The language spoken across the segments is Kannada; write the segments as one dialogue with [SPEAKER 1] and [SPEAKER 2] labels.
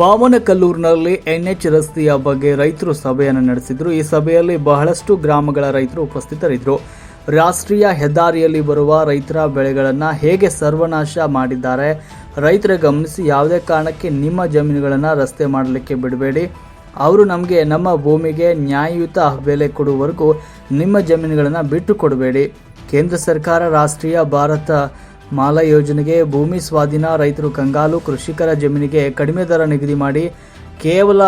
[SPEAKER 1] ಪಾವನಕಲ್ಲೂರಿನಲ್ಲಿ ಎನ್ಎಚ್ ರಸ್ತೆಯ ಬಗ್ಗೆ ರೈತರು ಸಭೆಯನ್ನು ನಡೆಸಿದ್ರು. ಈ ಸಭೆಯಲ್ಲಿ ಬಹಳಷ್ಟು ಗ್ರಾಮಗಳ ರೈತರು ಉಪಸ್ಥಿತರಿದ್ದರು. ರಾಷ್ಟ್ರೀಯ ಹೆದ್ದಾರಿಯಲ್ಲಿ ಬರುವ ರೈತರ ಬೆಳೆಗಳನ್ನು ಹೇಗೆ ಸರ್ವನಾಶ ಮಾಡಿದ್ದಾರೆ? ರೈತರ ಗಮನಿಸಿ, ಯಾವುದೇ ಕಾರಣಕ್ಕೆ ನಿಮ್ಮ ಜಮೀನುಗಳನ್ನು ರಸ್ತೆ ಮಾಡಲಿಕ್ಕೆ ಬಿಡಬೇಡಿ. ಅವರು ನಮಗೆ ನಮ್ಮ ಭೂಮಿಗೆ ನ್ಯಾಯಯುತ ಬೆಲೆ ಕೊಡುವವರೆಗೂ ನಿಮ್ಮ ಜಮೀನುಗಳನ್ನು ಬಿಟ್ಟು ಕೊಡಬೇಡಿ ಕೇಂದ್ರ ಸರ್ಕಾರ, ರಾಷ್ಟ್ರೀಯ ಭಾರತ ಮಾಲಾ ಯೋಜನೆಗೆ ಭೂಮಿ ಸ್ವಾಧೀನ ರೈತರು ಕಂಗಾಲು ಕೃಷಿಕರ ಜಮೀನಿಗೆ ಕಡಿಮೆ ದರ ನಿಗದಿ ಮಾಡಿ ಕೇವಲ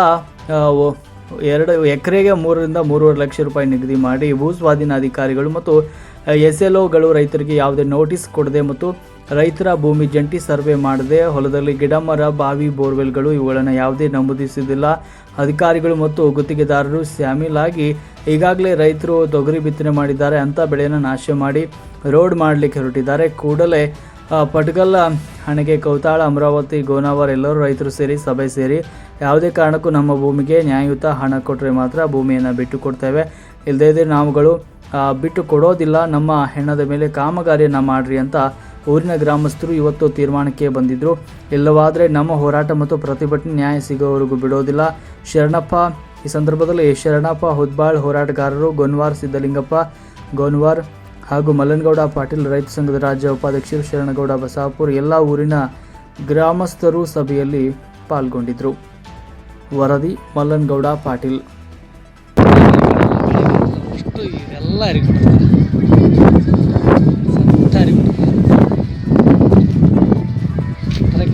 [SPEAKER 1] ಎರಡು ಎಕರೆಗೆ ಮೂರರಿಂದ ಮೂರುವರೆ ಲಕ್ಷ ರೂಪಾಯಿ ನಿಗದಿ ಮಾಡಿ ಭೂ ಸ್ವಾಧೀನ ಅಧಿಕಾರಿಗಳು ಮತ್ತು ಎಸ್ ಎಲ್ ಒಗಳು ರೈತರಿಗೆ ಯಾವುದೇ ನೋಟಿಸ್ ಕೊಡದೆ ಮತ್ತು ರೈತರ ಭೂಮಿ ಜಂಟಿ ಸರ್ವೆ ಮಾಡದೆ ಹೊಲದಲ್ಲಿ ಗಿಡ ಮರ ಬಾವಿ, ಬೋರ್ವೆಲ್ಗಳು ಇವುಗಳನ್ನು ಯಾವುದೇ ನಮೂದಿಸುವುದಿಲ್ಲ ಅಧಿಕಾರಿಗಳು ಮತ್ತು ಗುತ್ತಿಗೆದಾರರು ಶಾಮೀಲಾಗಿ ಈಗಾಗಲೇ ರೈತರು ತೊಗರಿ ಬಿತ್ತನೆ ಮಾಡಿದ್ದಾರೆ ಅಂಥ ಬೆಳೆಯನ್ನು ನಾಶ ಮಾಡಿ ರೋಡ್ ಮಾಡಲಿಕ್ಕೆ ಹೊರಟಿದ್ದಾರೆ. ಕೂಡಲೇ ಪಟ್ಗಲ್ಲ ಹಣೆಗೆ ಕೌತಾಳ, ಅಮರಾವತಿ, ಗೋನಾವರ್ ಎಲ್ಲರೂ ರೈತರು ಸೇರಿ, ಸಭೆ ಸೇರಿ ಯಾವುದೇ ಕಾರಣಕ್ಕೂ ನಮ್ಮ ಭೂಮಿಗೆ ನ್ಯಾಯಯುತ ಹಣ ಕೊಟ್ಟರೆ ಮಾತ್ರ ಭೂಮಿಯನ್ನು ಬಿಟ್ಟು ಕೊಡ್ತೇವೆ. ಇಲ್ಲದೇ ಇದ್ರೆ ನಾವುಗಳು ಬಿಟ್ಟು ಕೊಡೋದಿಲ್ಲ, ನಮ್ಮ ಹೆಣ್ಣದ ಮೇಲೆ ಕಾಮಗಾರಿಯನ್ನು ಮಾಡ್ರಿ ಅಂತ ಊರಿನ ಗ್ರಾಮಸ್ಥರು ಇವತ್ತು ತೀರ್ಮಾನಕ್ಕೆ ಬಂದಿದ್ದರು ಇಲ್ಲವಾದರೆ ನಮ್ಮ ಹೋರಾಟ ಮತ್ತು ಪ್ರತಿಭಟನೆ ನ್ಯಾಯ ಸಿಗೋವರೆಗೂ ಬಿಡೋದಿಲ್ಲ. ಶರಣಪ್ಪ, ಈ ಸಂದರ್ಭದಲ್ಲಿ ಶರಣಪ್ಪ ಹುದ್ಬಾಳ್ ಹೋರಾಟಗಾರರು, ಗೋನ್ವಾರ್, ಸಿದ್ದಲಿಂಗಪ್ಪ, ಗೋನ್ವಾರ್ ಹಾಗೂ ಮಲ್ಲನಗೌಡ ಪಾಟೀಲ್ ರೈತ ಸಂಘದ ರಾಜ್ಯ ಉಪಾಧ್ಯಕ್ಷ ಶರಣಗೌಡ ಬಸಾಪುರ್ ಎಲ್ಲ ಊರಿನ ಗ್ರಾಮಸ್ಥರು ಸಭೆಯಲ್ಲಿ ಪಾಲ್ಗೊಂಡಿದ್ದರು ವರದಿ ಮಲ್ಲನಗೌಡ ಪಾಟೀಲ್.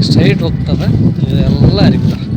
[SPEAKER 2] ಸ್ಟ್ರೈಟ್ ಹೋಗ್ತದೆ ಎಲ್ಲ ಸಂತ